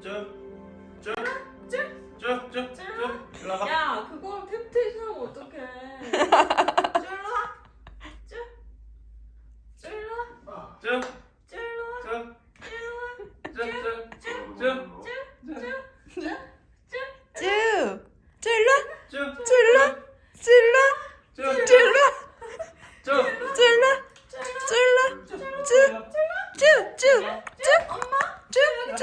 쭈쭈쭈쭈쭈쭈 일로 와봐 야 그거 탭탭하고 어떡해 쫄로와 쭈 쫄로와 쫄로와 쭈쭈쭈쭈쭈쭈쭈쭈쭈쭈 쭈 찔러 찔러 찔러 찔러 찔러 찔러 쭈쭈쭈쭈쭈쭈 엄마 쭈쭈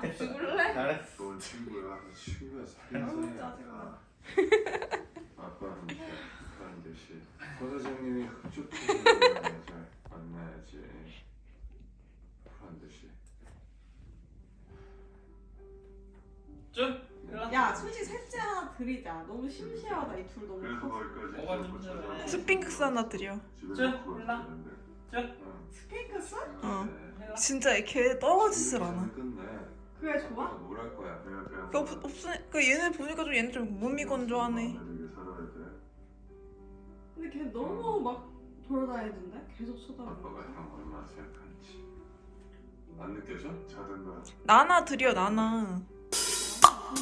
죽을래? 잘했어. 넌 친구야. 친구야 사귀는 사이야. 아빠는 반드시 서사장님이 흡족해지는 만나야지. 반드시. 쭉. 야 솔직히 셋째 하나 드리자. 너무 심심하다 이 둘 너무 커서. 뭐가 기억을 스핑크스 하나 드려. 쭉, 몰라. 쭉. 스핑크스? 어. 진짜 걔 떨어지질 않아. 왜 좋아? 어, 뭐랄 거야. 그냥 그냥. 그 없으 그 얘네 보니까 좀 얘네 좀 무미건조하네. 어, 근데 걔 너무 어. 막 돌아다니던데? 계속 쳐다보고. 아빠가 형 얼마나 생각하는지 안 느껴져? 자든가. 나나 드려 나나. 아,